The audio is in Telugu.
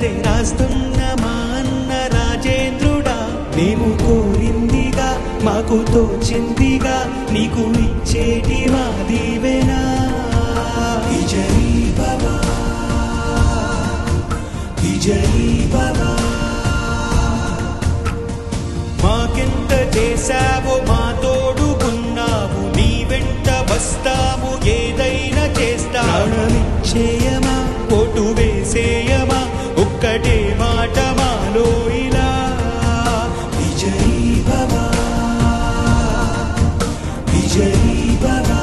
ఉన్నదే రాస్తున్న మా అన్న రాజేంద్రుడా? మేము కోరిందిగా మాకు తోచిందిగా నీకు ఇచ్చేటి మా దీవెనా విజయీ బాబా విజయీ బాబా. మాకెంత చేశావో మా తోడుకున్నావు నీ వెంట వస్తాము ఏదైనా చేస్తా చేయమా ఓటు వేసేయ ఒక్కటే మాట మాలో ఇలా విజయీ బాబా విజయీ బాబా